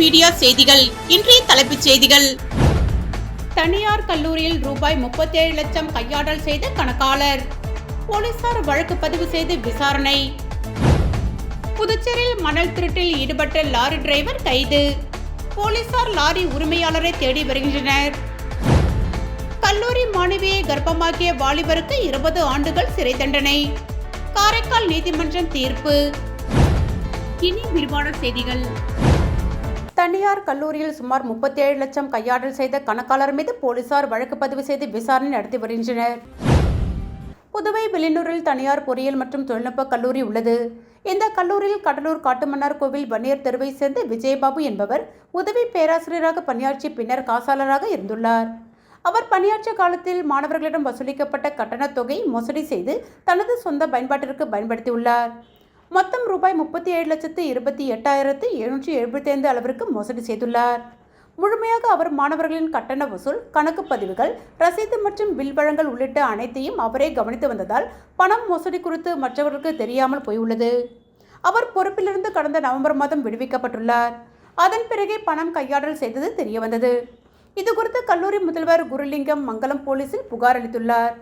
Media செய்திகள் இன்றைய தலைப்புச் செய்திகள். தனியார் கல்லூரியில் ரூபாய் முப்பத்தேழு லட்சம் கையாடல் செய்த கணக்காளர். போலீசார் வழக்கு பதிவு செய்து விசாரணை. புதுச்சேரியில் மணல் திருட்டில் ஈடுபட்ட லாரி டிரைவர் கைது. போலீசார் லாரி உரிமையாளரை தேடி வருகின்றனர். கல்லூரி மாணவியை கர்ப்பமாக்கிய வாலிபருக்கு இருபது ஆண்டுகள் சிறை தண்டனை. காரைக்கால் நீதிமன்றம் தீர்ப்பு. இனி விரிவான செய்திகள். தனியார் கல்லூரியில் சுமார் முப்பத்தேழு லட்சம் கையாடல் செய்த கணக்காளர் மீது போலீசார் வழக்கு பதிவு செய்து விசாரணை நடத்தி வருகின்றனர். புதுவை வெளியூரில் தனியார் பொறியியல் மற்றும் தொழில்நுட்ப கல்லூரி உள்ளது. இந்த கல்லூரியில் கடலூர் காட்டுமன்னார் கோவில் வன்னியர் தெருவை சேர்ந்த விஜயபாபு என்பவர் உதவி பேராசிரியராக பணியாற்றி பின்னர் காசாளராக இருந்துள்ளார். அவர் பணியாற்றிய காலத்தில் மாணவர்களிடம் வசூலிக்கப்பட்ட கட்டணத் தொகை மோசடி செய்து தனது சொந்த பயன்பாட்டிற்கு பயன்படுத்தியுள்ளார். மொத்தம் ரூபாய் முப்பத்தி ஏழு லட்சத்து இருபத்தி எட்டாயிரத்து எழுநூற்றி எழுபத்தி ஐந்து அளவிற்கு மோசடி செய்துள்ளார். முழுமையாக அவர் மாணவர்களின் கட்டண வசூல் கணக்கு பதிவுகள் ரசீது மற்றும் பில் வழங்கல் உள்ளிட்ட அனைத்தையும் அவரே கவனித்து வந்ததால் பணம் மோசடி குறித்து மற்றவர்களுக்கு தெரியாமல் போயுள்ளது. அவர் பொறுப்பிலிருந்து கடந்த நவம்பர் மாதம் விடுவிக்கப்பட்டுள்ளார். அதன் பிறகே பணம் கையாடல் செய்தது தெரியவந்தது. இது குறித்து கல்லூரி முதல்வர் குருலிங்கம் மங்கலம் போலீசில் புகார் அளித்துள்ளார்.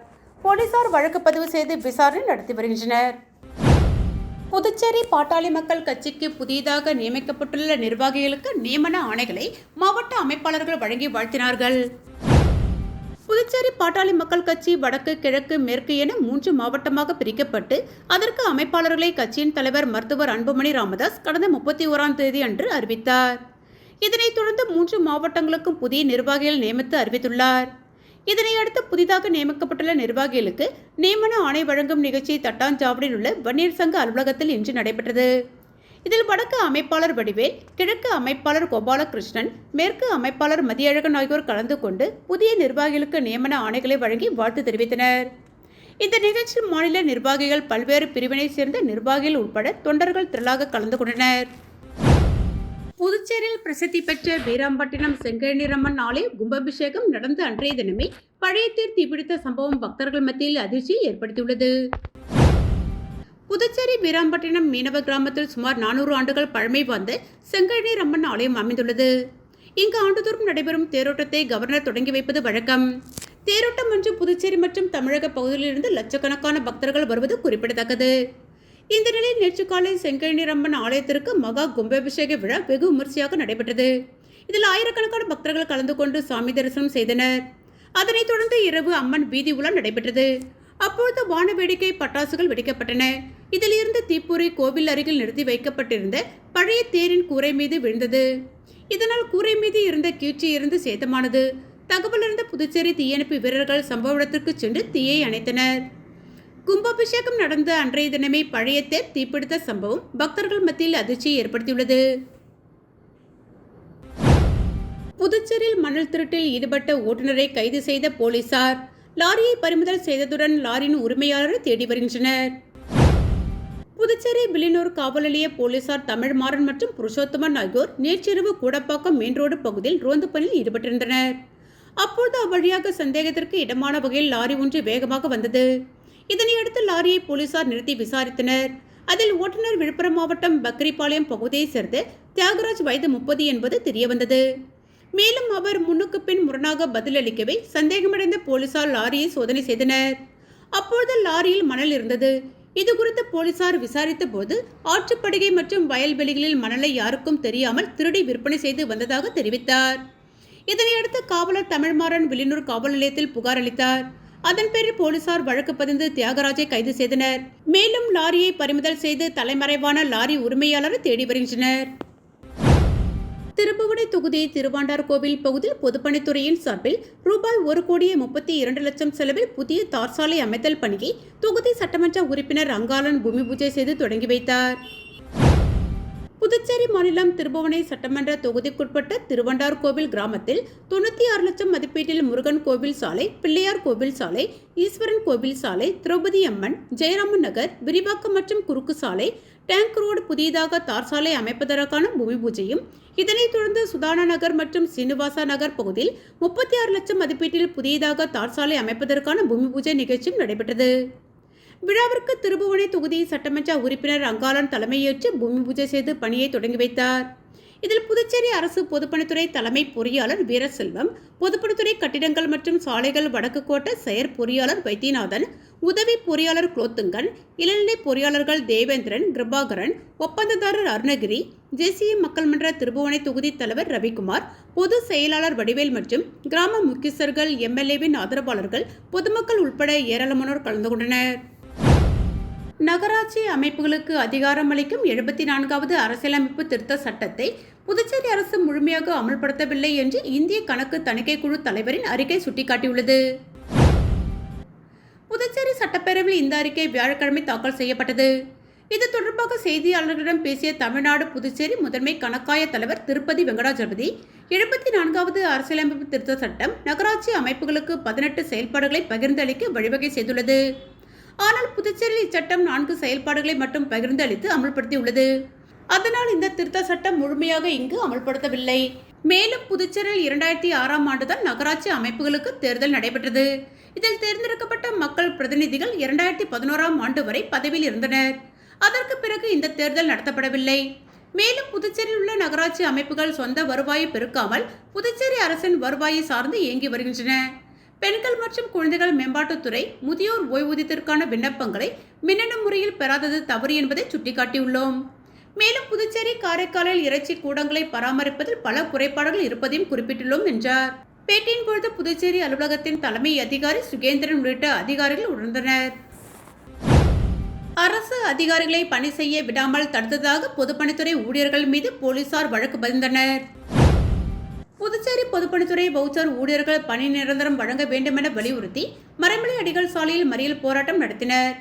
போலீசார் வழக்கு பதிவு செய்து விசாரணை நடத்தி வருகின்றனர். புதுச்சேரி பாட்டாளி மக்கள் கட்சிக்கு புதிதாக நியமிக்கப்பட்டுள்ள நிர்வாகிகளுக்கு நியமன ஆணைகளை மாவட்ட அமைப்பாளர்கள் வழங்கி வாழ்த்தினார்கள். புதுச்சேரி பாட்டாளி மக்கள் கட்சி வடக்கு கிழக்கு மேற்கு என மூன்று மாவட்டமாக பிரிக்கப்பட்டு அதற்கு அமைப்பாளர்களை கட்சியின் தலைவர் மருத்துவர் அன்புமணி ராமதாஸ் கடந்த முப்பத்தி ஓராம் தேதி அன்று அறிவித்தார். இதனைத் தொடர்ந்து மூன்று மாவட்டங்களுக்கும் புதிய நிர்வாகிகள் நியமித்து அறிவித்துள்ளார். இதனையடுத்து புதிதாக நியமிக்கப்பட்டுள்ள நிர்வாகிகளுக்கு நியமன ஆணை வழங்கும் நிகழ்ச்சி தட்டாஞ்சாவடியில் உள்ள வன்னியர் சங்க அலுவலகத்தில் இன்று நடைபெற்றது. இதில் வடக்கு அமைப்பாளர் வடிவேல் கிழக்கு அமைப்பாளர் கோபாலகிருஷ்ணன் மேற்கு அமைப்பாளர் மதியழகன் ஆகியோர் கலந்து கொண்டு புதிய நிர்வாகிகளுக்கு நியமன ஆணைகளை வழங்கி வாழ்த்து தெரிவித்தனர். இந்த நிகழ்ச்சியில் மாநில நிர்வாகிகள் பல்வேறு பிரிவினைச் சேர்ந்த நிர்வாகிகள் உட்பட தொண்டர்கள் திரளாக கலந்து கொண்டனர். புதுச்சேரியில் பிரசித்தி பெற்ற வீராம்பட்டினம் செங்கழனிரம்மன் ஆலய கும்பாபிஷேகம் நடந்த அன்றைய தினமே பழைய தீர் தீபிடித்த சம்பவம் பக்தர்கள் மத்தியில் அதிர்ச்சியை ஏற்படுத்தியுள்ளது. புதுச்சேரி வீராம்பட்டினம் மீனவ கிராமத்தில் சுமார் நானூறு ஆண்டுகள் பழமை வாய்ந்த செங்கழனிரம்மன் ஆலயம் அமைந்துள்ளது. இங்கு ஆண்டுதோறும் நடைபெறும் தேரோட்டத்தை கவர்னர் தொடங்கி வைப்பது வழக்கம். தேரோட்டம் ஒன்று புதுச்சேரி மற்றும் தமிழக பகுதியிலிருந்து லட்சக்கணக்கான பக்தர்கள் வருவது குறிப்பிடத்தக்கது. இந்த நிலையில் நேற்று காலை செங்கழனிரம்மன் ஆலயத்திற்கு மகா கும்பாபிஷேக விழா வெகு விமர்சையாக நடைபெற்றது. இதில் ஆயிரக்கணக்கான பக்தர்கள் கலந்து கொண்டு சாமி தரிசனம் செய்தனர். அதனைத் தொடர்ந்து இரவு அம்மன் வீதி உலா நடைபெற்றது. அப்பொழுது வான வேடிக்கை பட்டாசுகள் வெடிக்கப்பட்டன. இதில் இருந்து தீப்பொறி கோவில் அருகில் நிறுத்தி வைக்கப்பட்டிருந்த பழைய தேரின் கூரை மீது விழுந்தது. இதனால் கூரை மீது இருந்த கீழ்ச்சி இருந்து சேதமானது. தகவலிருந்த புதுச்சேரி தீயணைப்பு வீரர்கள் சம்பவ இடத்திற்கு சென்று தீயை அணைத்தனர். கும்பாபிஷேகம் நடந்த அன்றைய தினமே பழைய தேர் தீப்பிடித்த சம்பவம் பக்தர்கள் மத்தியில் அதிர்ச்சியை ஏற்படுத்தியுள்ளது. புதுச்சேரியில் மணல் திருட்டில் ஈடுபட்ட ஓட்டுநரை கைது செய்த போலீசார். லாரியை பறிமுதல் செய்ததுடன் லாரியின் உரிமையாளரை தேடி வருகின்றனர். புதுச்சேரி வில்லியனூர் காவல் நிலைய போலீசார் தமிழ்மாறன் மற்றும் புருஷோத்தமன் ஆகியோர் நேற்றிரவு கூடப்பாக்கம் மெயின் ரோடு பகுதியில் ரோந்து பணியில் ஈடுபட்டிருந்தனர். அப்போது அவ்வழியாக சந்தேகத்திற்கு இடமான வகையில் லாரி ஒன்று வேகமாக வந்தது. இதனையடுத்து லாரியை போலீசார் நிறுத்தி விசாரித்தனர். அதில் ஓட்டுநர் விழுப்புரம் மாவட்டம் பக்ரிபாளையம் பகுதியைச் சேர்ந்த தியாகராஜ் வயது முப்பது என்பது தெரியவந்தது. மேலும் அவர் முன்னுக்கு பின் முரணாக பதிலளிக்கவே சந்தேகமடைந்த போலீசார் லாரியை சோதனை செய்தனர். அப்பொழுது லாரியில் மணல் இருந்தது. இது குறித்து போலீசார் விசாரித்த போது ஆற்றுப்படுகை மற்றும் வயல்வெளிகளில் மணலை யாருக்கும் தெரியாமல் திருடி விற்பனை செய்து வந்ததாக தெரிவித்தார். இதனையடுத்து காவலர் தமிழ்மாறன் வில்லியனூர் காவல் நிலையத்தில் புகார் அளித்தார். அதன் பேரில் போலீசார் வழக்கு பதிந்து தியாகராஜை கைது செய்தனர். மேலும் லாரியை பறிமுதல் செய்து தலைமறைவான லாரி உரிமையாளரை தேடி வருகின்றனர். திருப்புவனை தொகுதி திருவாண்டார் கோவில் பகுதியில் பொதுப்பணித்துறையின் சார்பில் ரூபாய் ஒரு கோடியே முப்பத்தி இரண்டு லட்சம் செலவில் புதிய தார் சாலை அமைத்தல் பணியை தொகுதி சட்டமன்ற உறுப்பினர் அங்காளன் பூமி பூஜை செய்து தொடங்கி வைத்தார். புதுச்சேரி மாநிலம் திருபுவனை சட்டமன்ற தொகுதிக்குட்பட்ட திருவண்டார் கோவில் கிராமத்தில் தொண்ணூற்றி ஆறு லட்சம் மதிப்பீட்டில் முருகன் கோவில் சாலை பிள்ளையார் கோவில் சாலை ஈஸ்வரன் கோவில் சாலை திரௌபதி அம்மன் ஜெயராமன் நகர் விரிவாக்கம் மற்றும் குறுக்கு சாலை டேங்க் ரோடு புதியதாக தார் சாலை அமைப்பதற்கான பூமி பூஜையும் இதனைத் தொடர்ந்து சுதானா நகர் மற்றும் சீனிவாசா நகர் பகுதியில் முப்பத்தி ஆறு லட்சம் மதிப்பீட்டில் புதியதாக தார் சாலை அமைப்பதற்கான பூமி பூஜை நிகழ்ச்சியும் நடைபெற்றது. விழாவிற்கு திருபுவனை தொகுதி சட்டமன்ற உறுப்பினர் அங்காளன் தலைமையேற்று பூமி பூஜை செய்து பணியை தொடங்கி வைத்தார். இதில் புதுச்சேரி அரசு பொதுப்பணித்துறை தலைமை பொறியாளர் வீரசெல்வம் பொதுப்பணித்துறை கட்டிடங்கள் மற்றும் சாலைகள் வடக்கு கோட்ட செயற் பொறியாளர் வைத்தியநாதன் உதவி பொறியாளர் குலோத்துங்கன் இளநிலை பொறியாளர்கள் தேவேந்திரன் கிருபாகரன் ஒப்பந்ததாரர் அருணகிரி தேசிய மக்கள் மன்ற திருபுவனை தொகுதி தலைவர் ரவிக்குமார் பொது செயலாளர் வடிவேல் மற்றும் கிராம முக்கியஸ்தர்கள் எம்எல்ஏவின் ஆதரவாளர்கள் பொதுமக்கள் உட்பட ஏராளமானோர் கலந்து கொண்டனர். நகராட்சி அமைப்புகளுக்கு அதிகாரம் அளிக்கும் எழுபத்தி நான்காவது அரசியலமைப்பு திருத்த சட்டத்தை புதுச்சேரி அரசு முழுமையாக அமல்படுத்தவில்லை என்று இந்திய கணக்கு தணிக்கை குழு தலைவரின் அறிக்கை சுட்டிக்காட்டியுள்ளது. புதுச்சேரி சட்டப்பேரவையில் இந்த அறிக்கை வியாழக்கிழமை தாக்கல் செய்யப்பட்டது. இது தொடர்பாக செய்தியாளர்களிடம் பேசிய தமிழ்நாடு புதுச்சேரி முதன்மை கணக்காய தலைவர் திருப்பதி வெங்கடாஜலபதி எழுபத்தி நான்காவது அரசியலமைப்பு திருத்த சட்டம் நகராட்சி அமைப்புகளுக்கு பதினெட்டு செயல்பாடுகளை பகிர்ந்தளிக்க வழிவகை செய்துள்ளது. ஆனால் புதுச்சேரியில் இச்சட்டம் நான்கு செயல்பாடுகளை மட்டும் பகிர்ந்து அளித்து அமல்படுத்தியுள்ளது. அதனால் இந்த திருத்த சட்டம் முழுமையாக இங்கு அமல்படுத்தவில்லை. மேலும் புதுச்சேரியில் இரண்டாயிரத்தி ஆறாம் ஆண்டுதான் நகராட்சி அமைப்புகளுக்கு தேர்தல் நடைபெற்றது. இதில் தேர்ந்தெடுக்கப்பட்ட மக்கள் பிரதிநிதிகள் இரண்டாயிரத்தி பதினோராம் ஆண்டு வரை பதவியில் இருந்தனர். அதற்கு பிறகு இந்த தேர்தல் நடத்தப்படவில்லை. மேலும் புதுச்சேரியில் உள்ள நகராட்சி அமைப்புகள் சொந்த வருவாயை பெருக்காமல் புதுச்சேரி அரசின் வருவாயை சார்ந்து இயங்கி வருகின்றன. பெண்கள் மற்றும் குழந்தைகள் மேம்பாட்டுத்துறை முதியோர் ஓய்வூதியத்திற்கான விண்ணப்பங்களை மின்னணு முறையில் பெறாதது தவறு என்பதை சுட்டிக்காட்டியுள்ளோம். மேலும் புதுச்சேரி காரைக்காலில் இறைச்சி கூடங்களை பராமரிப்பதில் பல குறைபாடுகள் இருப்பதையும் குறிப்பிட்டுள்ளோம் என்றார். பேட்டியின் பொழுது புதுச்சேரி அலுவலகத்தின் தலைமை அதிகாரி சுகேந்திரன் உள்ளிட்ட அதிகாரிகள் உணர்ந்தனர். அரசு அதிகாரிகளை பணி செய்ய விடாமல் தடுத்ததாக பொதுப்பணித்துறை ஊழியர்கள் மீது போலீசார் வழக்கு பதிந்தனர். பொதுப்பணித்துறை வவுச்சர் ஊழியர்கள் பணி நிரந்தரம் வழங்க வேண்டுமென வலியுறுத்தி மறைமலை அடிகள் சாலையில் மறியல் போராட்டம் நடத்தினர்.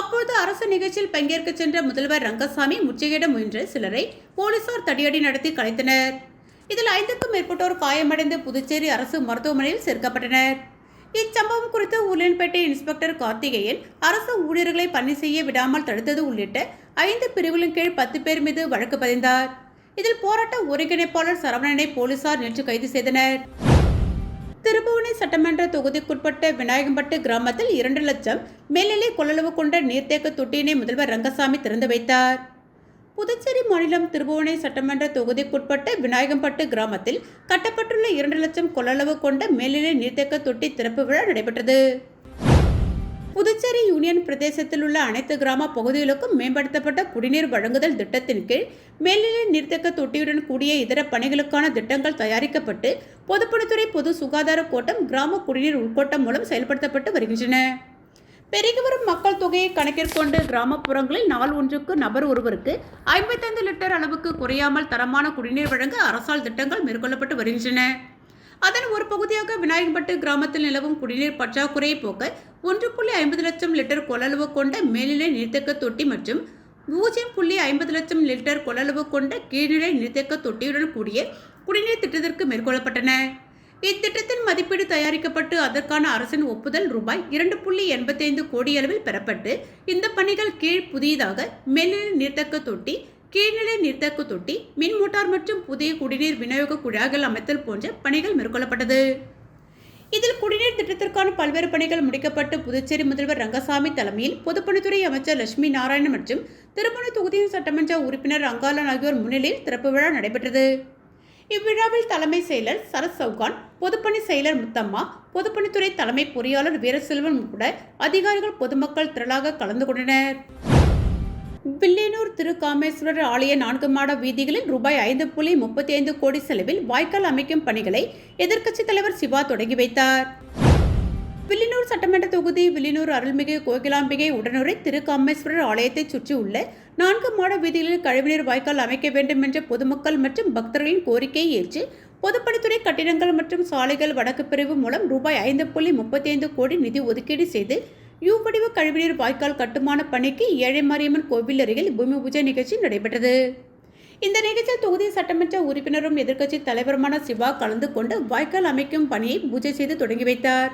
அப்போது அரசு நிகழ்ச்சியில் பங்கேற்க சென்ற முதல்வர் ரங்கசாமி முற்றுகையிட முயன்ற சிலரை போலீசார் தடியடி நடத்தி கலைத்தனர். இதில் ஐந்துக்கும் மேற்பட்டோர் காயமடைந்து புதுச்சேரி அரசு மருத்துவமனையில் சேர்க்கப்பட்டனர். இச்சம்பவம் குறித்து உருளன்பேட்டை இன்ஸ்பெக்டர் கார்த்திகேயன் அரசு ஊழியர்களை பணி செய்ய விடாமல் தடுத்தது உள்ளிட்ட ஐந்து பிரிவுகளின் கீழ் பத்து பேர் மீது வழக்கு பதிந்தார். இதில் போராட்ட ஒருங்கிணைப்பாளர் சரவணனை போலீசார் நேற்று கைது செய்தனர். திருபுவனை சட்டமன்ற தொகுதிக்குட்பட்ட விநாயகம்பட்டு கிராமத்தில் இரண்டு லட்சம் மேல்நிலை கொள்ளளவு கொண்ட நீர்த்தேக்க தொட்டியினை முதல்வர் ரங்கசாமி திறந்து வைத்தார். புதுச்சேரி மாநிலம் திருபுவனை சட்டமன்ற தொகுதிக்குட்பட்ட விநாயகம்பட்டு கிராமத்தில் கட்டப்பட்டுள்ள இரண்டு லட்சம் கொள்ளளவு கொண்ட மேல்நிலை நீர்த்தேக்க தொட்டி திறப்பு விழா நடைபெற்றது. புதுச்சேரி யூனியன் பிரதேசத்தில் உள்ள அனைத்து கிராம பகுதிகளுக்கும் மேம்படுத்தப்பட்ட குடிநீர் வழங்குதல் திட்டத்தின் கீழ் மேல்நிலை நீர்த்தக்க தொட்டியுடன் கூடிய இதர பணிகளுக்கான திட்டங்கள் தயாரிக்கப்பட்டு பொதுப்பணித்துறை பொது சுகாதார கோட்டம் கிராம குடிநீர் உள்கோட்டம் மூலம் செயல்படுத்தப்பட்டு வருகின்றன. பெருகி வரும் மக்கள் தொகையை கணக்கிற்கொண்டு கிராமப்புறங்களில் நாள் ஒன்றுக்கு நபர் ஒருவருக்கு ஐம்பத்தைந்து லிட்டர் அளவுக்கு குறையாமல் தரமான குடிநீர் வழங்க அரசால் திட்டங்கள் மேற்கொள்ளப்பட்டு வருகின்றன. அதன் ஒரு பகுதியாக விநாயகம்பட்டு கிராமத்தில் நிலவும் குடிநீர் பற்றாக்குறையை போக்க ஒன்று புள்ளி ஐம்பது லட்சம் லிட்டர் கொள்ளளவு கொண்ட மேல்நிலை நீர்த்தக்க தொட்டி மற்றும் பூஜ்ஜியம் புள்ளி ஐம்பது லட்சம் லிட்டர் கொள்ளளவு கொண்ட கீழ்நிலை நீர்த்தக்க தொட்டியுடன் கூடிய குடிநீர் திட்டத்திற்கு மேற்கொள்ளப்பட்டன. இத்திட்டத்தின் மதிப்பீடு தயாரிக்கப்பட்டு அதற்கான அரசின் ஒப்புதல் ரூபாய் இரண்டு புள்ளி எண்பத்தைந்து கோடி அளவில் பெறப்பட்டு இந்த பணிகள் கீழ் புதியதாக மேல்நிலை நீர்த்தக்க தொட்டி கீழ்நிலை நீர்த்தேக்க தொட்டி மின் மோட்டார் மற்றும் புதிய குடிநீர் விநியோக குழாய்கள் அமைத்தல் போன்ற பணிகள் மேற்கொள்ளப்பட்டது. இதில் குடிநீர் திட்டத்திற்கான பல்வேறு பணிகள் முடிக்கப்பட்டு புதுச்சேரி முதல்வர் ரங்கசாமி தலைமையில் பொதுப்பணித்துறை அமைச்சர் லட்சுமி நாராயணன் மற்றும் திருமண தொகுதியின் சட்டமன்ற உறுப்பினர் அங்காலன் ஆகியோர் முன்னிலையில் திறப்பு விழா நடைபெற்றது. இவ்விழாவில் தலைமை செயலர் சரத் சவுகான் பொதுப்பணி செயலர் முத்தம்மா பொதுப்பணித்துறை தலைமை பொறியாளர் வீரசெல்வன் உட்பட அதிகாரிகள் பொதுமக்கள் திரளாக கலந்து கொண்டனர். வில்லியனூர் திருகாமேஸ்வரர் ஆலய நான்கு மாட வீதிகளில் ரூபாய் ஐந்து புள்ளி முப்பத்தி ஐந்து கோடி செலவில் வாய்க்கால் அமைக்கும் பணிகளை எதிர்க்கட்சித் தலைவர் சிவா தொடங்கி வைத்தார். வில்லியனூர் சட்டமன்ற தொகுதி வில்லியனூர் அருள்மிகு கோகிலாம்பிகை உடனுரை திருகாமேஸ்வரர் ஆலயத்தை சுற்றியுள்ள நான்கு மாட வீதிகளில் கழிவுநீர் வாய்க்கால் அமைக்க வேண்டும் என்ற பொதுமக்கள் மற்றும் பக்தர்களின் கோரிக்கையை ஏற்று பொதுப்பணித்துறை கட்டிடங்கள் மற்றும் சாலைகள் வடக்கு பிரிவு மூலம் ரூபாய் ஐந்து புள்ளி முப்பத்தி ஐந்து கோடி நிதி ஒதுக்கீடு செய்து யூ வடிவ கழிவுநீர் வாய்க்கால் கட்டுமான பணிக்கு ஏழை மாரியம்மன் கோவில் அருகில் பூமி பூஜை நிகழ்ச்சி நடைபெற்றது. இந்த நிகழ்ச்சியில் தொகுதி சட்டமன்ற உறுப்பினரும் எதிர்க்கட்சி தலைவருமான சிவா கலந்து கொண்டு வாய்க்கால் அமைக்கும் பணியை பூஜை செய்து தொடங்கி வைத்தார்.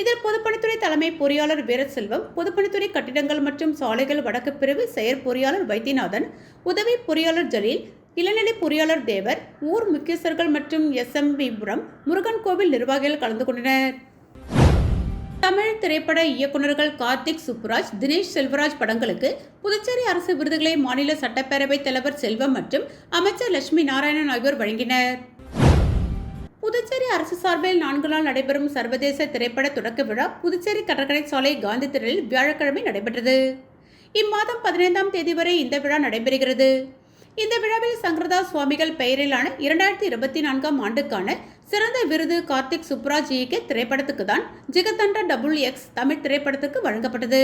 இதில் பொதுப்பணித்துறை தலைமை பொறியாளர் வீரசெல்வம் பொதுப்பணித்துறை கட்டிடங்கள் மற்றும் சாலைகள் வடக்கு பிரிவு செயற் பொறியாளர் வைத்தியநாதன் உதவி பொறியாளர் ஜலீல் இளநிலை பொறியாளர் தேவர் ஊர் முக்கியஸ்தர்கள் மற்றும் எஸ்எம்பிபுரம் முருகன் கோவில் நிர்வாகிகள் கலந்து கொண்டனர். தமிழ் திரைப்பட இயக்குநர்கள் கார்த்திக் சுப்புராஜ் தினேஷ் செல்வராஜ் படங்களுக்கு புதுச்சேரி அரசு விருதுகளை மாநில சட்டப்பேரவைத் தலைவர் செல்வம் மற்றும் அமைச்சர் லட்சுமி நாராயணன் ஆகியோர் வழங்கினர். புதுச்சேரி அரசு சார்பில் நான்கு நாள் நடைபெறும் சர்வதேச திரைப்பட தொடக்க விழா புதுச்சேரி கடற்கரை சாலை காந்தி திடலில் வியாழக்கிழமை நடைபெற்றது. இம்மாதம் பதினைந்தாம் தேதி வரை இந்த விழா நடைபெறுகிறது. இந்த விழாவில் சங்கரதா சுவாமிகள் பெயரிலான இரண்டாயிரத்தி இருபத்தி நான்காம் ஆண்டுக்கான சிறந்த விருது கார்த்திக் சுப்ராஜ் இயக்கிய திரைப்படத்துக்கு தான் ஜிகதண்டா டபுள் எக்ஸ் தமிழ் திரைப்படத்துக்கு வழங்கப்பட்டது.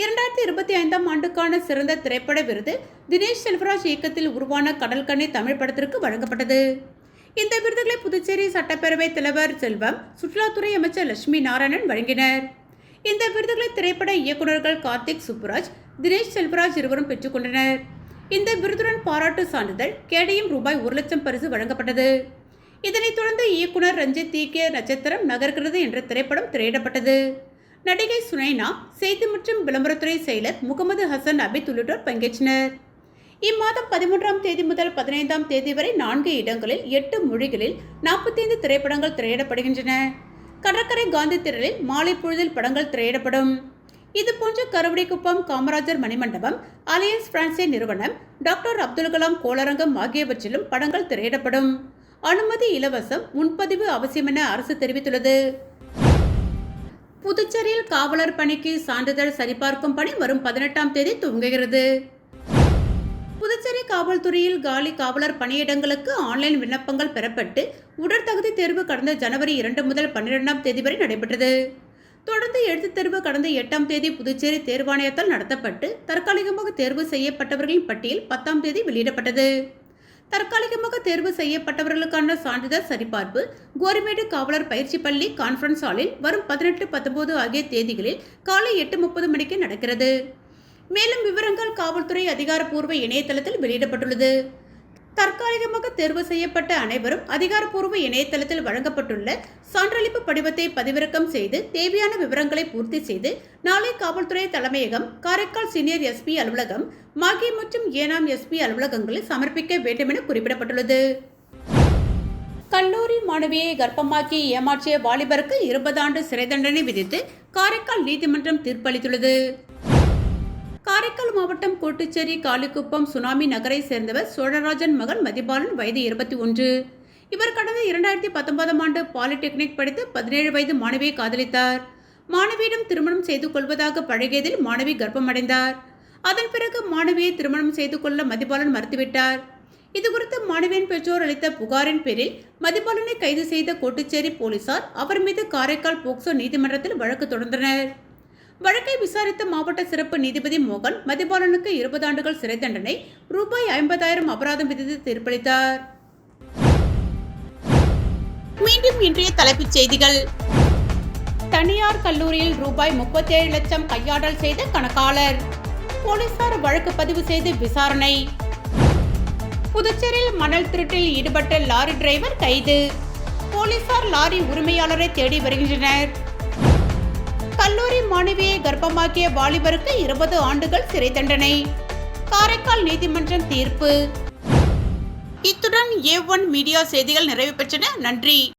இரண்டாயிரத்தி இருபத்தி ஐந்தாம் ஆண்டுக்கான சிறந்த திரைப்பட விருது தினேஷ் செல்வராஜ் இயக்கத்தில் உருவான கடல்கண்ணி தமிழ் படத்திற்கு வழங்கப்பட்டது. இந்த விருதுகளை புதுச்சேரி சட்டப்பேரவை தலைவர் செல்வம் சுற்றுலாத்துறை அமைச்சர் லட்சுமி நாராயணன் வழங்கினர். இந்த விருதுகளை திரைப்பட இயக்குநர்கள் கார்த்திக் சுப்புராஜ் தினேஷ் செல்வராஜ் இருவரும் பெற்றுக்கொண்டனர். இந்த விருதுடன் பாராட்டு சான்றிதழ் கேடையும் ரூபாய் ஒரு லட்சம் பரிசு வழங்கப்பட்டது. இதனைத் தொடர்ந்து இயக்குனர் ரஞ்சித் தீக்கிய நட்சத்திரம் நகர்கிறது என்ற திரைப்படம் திரையிடப்பட்டது. நடிகை சுனைனா செய்தி மற்றும் விளம்பரத்துறை செயலர் முகமது ஹசன் அபித் உள்ளிட்டோர் பங்கேற்றனர். இம்மாதம் பதிமூன்றாம் தேதி முதல் பதினைந்தாம் தேதி வரை நான்கு இடங்களில் எட்டு மொழிகளில் நாற்பத்தைந்து திரைப்படங்கள் திரையிடப்படுகின்றன. கடற்கரை காந்தி திரளில் மாலை பொழுதில் படங்கள் திரையிடப்படும். இதுபோன்ற கருவடிக்குப்பம் காமராஜர் மணிமண்டபம் அலையன்ஸ் பிரான்சே நிறுவனம் டாக்டர் அப்துல் கலாம் கோளரங்கம் ஆகியவற்றிலும் படங்கள் திரையிடப்படும். அனுமதி இலவசம் முன்பதிவு அவசியம் என அரசு தெரிவித்துள்ளது. புதுச்சேரியில் காவலர் பணிக்கு சான்றிதழ் சரிபார்க்கும் பணி வரும் பதினெட்டாம் தேதி துவங்குகிறது. புதுச்சேரி காவல்துறையில் காலி காவலர் பணியிடங்களுக்கு ஆன்லைன் விண்ணப்பங்கள் பெறப்பட்டு உடற்தகுதி தேர்வு கடந்த ஜனவரி இரண்டு முதல் பன்னிரெண்டாம் தேதி வரை நடைபெற்றது. தொடர்ந்து எழுத்துத் தேர்வு கடந்த எட்டாம் தேதி புதுச்சேரி தேர்வாணையத்தால் நடத்தப்பட்டு தற்காலிகமாக தேர்வு செய்யப்பட்டவர்களின் பட்டியல் பத்தாம் தேதி வெளியிடப்பட்டது. தற்காலிகமாக தேர்வு செய்யப்பட்டவர்களுக்கான சான்றிதழ் சரிபார்ப்பு கோரிமேடு காவலர் பயிற்சி பள்ளி கான்ஃபரன்ஸ் ஹாலில் வரும் பதினெட்டு பத்தொன்பது ஆகிய தேதிகளில் காலை எட்டு முப்பது மணிக்கு நடக்கிறது. மேலும் விவரங்கள் காவல்துறை அதிகாரப்பூர்வ இணையதளத்தில் வெளியிடப்பட்டுள்ளது. தற்காலிகமாக தேர்வு செய்யப்பட்ட அனைவரும் அதிகாரப்பூர்வ இணையதளத்தில் வழங்கப்பட்டுள்ள சான்றளிப்பு படிவத்தை பதிவிறக்கம் செய்து தேவையான விவரங்களை பூர்த்தி செய்து நாளை காவல்துறை தலைமையகம் காரைக்கால் சீனியர் எஸ்பி அலுவலகம் மாகி மற்றும் ஏனாம் எஸ்பி அலுவலகங்களில் சமர்ப்பிக்க வேண்டும் என குறிப்பிடப்பட்டுள்ளது. கல்லூரி மாணவியை கர்ப்பமாக்கி ஏமாற்றிய வாலிபருக்கு இருபது ஆண்டு சிறை தண்டனை விதித்து காரைக்கால் நீதிமன்றம் தீர்ப்பளித்துள்ளது. காரைக்கால் மாவட்டம் கோட்டுச்சேரி காலிக்குப்பம் சுனாமி நகரை சேர்ந்தவர் சோழராஜன் மகன் மதிபாலன் வயது இருபத்தி ஒன்று. இவர் கடந்த இரண்டாயிரத்தி பத்தொன்பதாம் ஆண்டு பாலிடெக்னிக் படித்து பதினேழு வயது மாணவியை காதலித்தார். மாணவியிடம் திருமணம் செய்து கொள்வதாக பழகியதில் மாணவி கர்ப்பமடைந்தார். அதன் பிறகு மாணவியை திருமணம் செய்து கொள்ள மதிபாலன் மறுத்துவிட்டார். இதுகுறித்து மாணவியின் பெற்றோர் அளித்த புகாரின் பேரில் மதிபாலனை கைது செய்த கோட்டுச்சேரி போலீசார் அவர் மீது காரைக்கால் போக்சோ நீதிமன்றத்தில் வழக்கு தொடர்ந்தனர். வழக்கை விசாரித்த மாவட்ட சிறப்பு நீதிபதி மோகன் மதிபாலனுக்கு இருபது ஆண்டுகள் சிறை தண்டனை ரூபாய் ஐம்பதாயிரம் அபராதம் விதித்து தீர்ப்பளித்தார். மீண்டும் இன்றைய தலைப்புச் செய்திகள். தனியார் கல்லூரியில் ரூபாய் முப்பத்தேழு லட்சம் கையாடல் செய்த கணக்காளர். போலீசார் வழக்கு பதிவு செய்து விசாரணை. புதுச்சேரியில் மணல் திருட்டில் ஈடுபட்ட லாரி டிரைவர் கைது. போலீசார் லாரி உரிமையாளரை தேடி வருகின்றனர். கல்லூரி மாணவியை கர்ப்பமாக்கிய வாலிபருக்கு இருபது ஆண்டுகள் சிறை தண்டனை. காரைக்கால் நீதிமன்றம் தீர்ப்பு. இத்துடன் ஏ ஒன் மீடியா செய்திகள் நிறைவு பெற்றன. நன்றி.